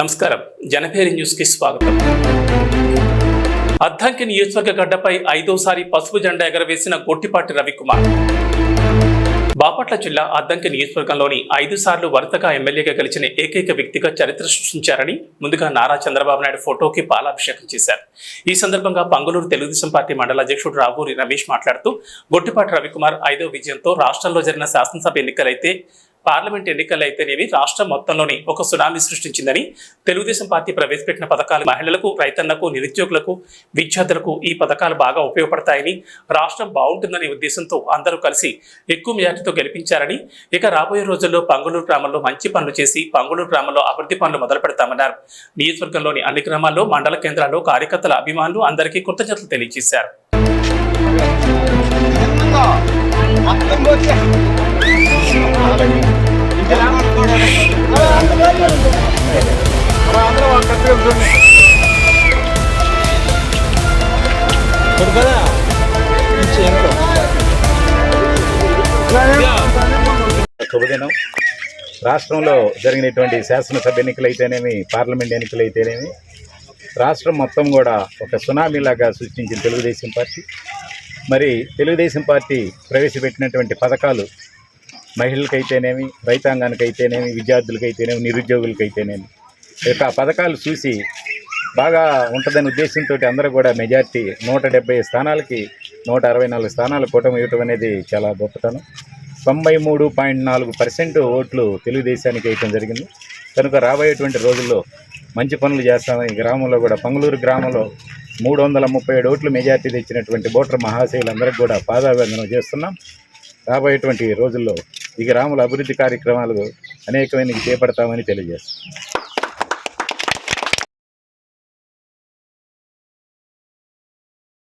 నమస్కారం. జనపేరి న్యూస్కి స్వాగతం. అద్దంకి నియోజకవర్గ గడ్డపై ఐదోసారి పసుపు జెండా ఎగరవేసిన గొట్టిపాటి రవికుమార్. బాపట్ల జిల్లా అద్దంకి నియోజకవర్గంలోని ఐదు సార్లు వరుసగా ఎమ్మెల్యేగా గెలిచిన ఏకైక వ్యక్తిగా చరిత్ర సృష్టించారని ముందుగా నారా చంద్రబాబు నాయుడు ఫోటోకి పాలాభిషేకం చేశారు. ఈ సందర్భంగా పంగులూరు తెలుగుదేశం పార్టీ మండల అధ్యక్షుడు రావూరి రమేష్ మాట్లాడుతూ గొట్టిపాటి రవికుమార్ ఐదో విజయంతో రాష్ట్రంలో జరిగిన శాసనసభ ఎన్నికలైతే పార్లమెంట్ ఎన్నికలు అయితేనేవి రాష్ట్రం మొత్తంలోని ఒక సునామీ సృష్టించిందని తెలుగుదేశం పార్టీ ప్రవేశపెట్టిన పథకాలు మహిళలకు రైతన్నకు నిరుద్యోగులకు విద్యార్థులకు ఈ పథకాలు బాగా ఉపయోగపడతాయని రాష్ట్రం బాగుంటుందనే ఉద్దేశంతో అందరూ కలిసి ఎక్కువ మెజార్టీతో గెలిపించారని ఇక రాబోయే రోజుల్లో పంగులూరు గ్రామంలో మంచి పనులు చేసి పంగులూరు గ్రామంలో అభివృద్ధి పనులు మొదలు పెడతామన్నారు. నియోజకవర్గంలోని అన్ని గ్రామాల్లో మండల కేంద్రాల్లో కార్యకర్తల అభిమానులు అందరికీ కృతజ్ఞతలు తెలియజేశారు. శుభదినం. రాష్ట్రంలో జరిగినటువంటి శాసనసభ ఎన్నికలు అయితేనేమి పార్లమెంట్ ఎన్నికలు అయితేనేమి రాష్ట్రం మొత్తం కూడా ఒక సునామీలాగా సృష్టించిన తెలుగుదేశం పార్టీ. మరి తెలుగుదేశం పార్టీ ప్రవేశపెట్టినటువంటి పథకాలు మహిళలకైతేనేమి రైతాంగానికైతేనేమి విద్యార్థులకైతేనేమి నిరుద్యోగులకైతేనేమి. ఈ యొక్క పథకాలు చూసి బాగా ఉంటుందనే ఉద్దేశంతో అందరూ కూడా మెజార్టీ నూట డెబ్బై స్థానాలకి నూట అరవై నాలుగు స్థానాలు కూటమి ఇవ్వటం అనేది చాలా గొప్పతనం. తొంభై మూడు పాయింట్ నాలుగు పర్సెంట్ ఓట్లు తెలుగుదేశానికి వేయటం జరిగింది. కనుక రాబోయేటువంటి రోజుల్లో మంచి పనులు చేస్తామని ఈ గ్రామంలో కూడా పంగులూరు గ్రామంలో మూడు వందల ముప్పై ఏడు ఓట్లు మెజార్టీ తెచ్చినటువంటి ఓటర్ మహాశయులందరికీ కూడా పాదాభివందనం చేస్తున్నాం. రాబోయేటువంటి రోజుల్లో ఈ గ్రాముల అభివృద్ధి కార్యక్రమాలు అనేకమైన చేపడతామని తెలియజేస్తాం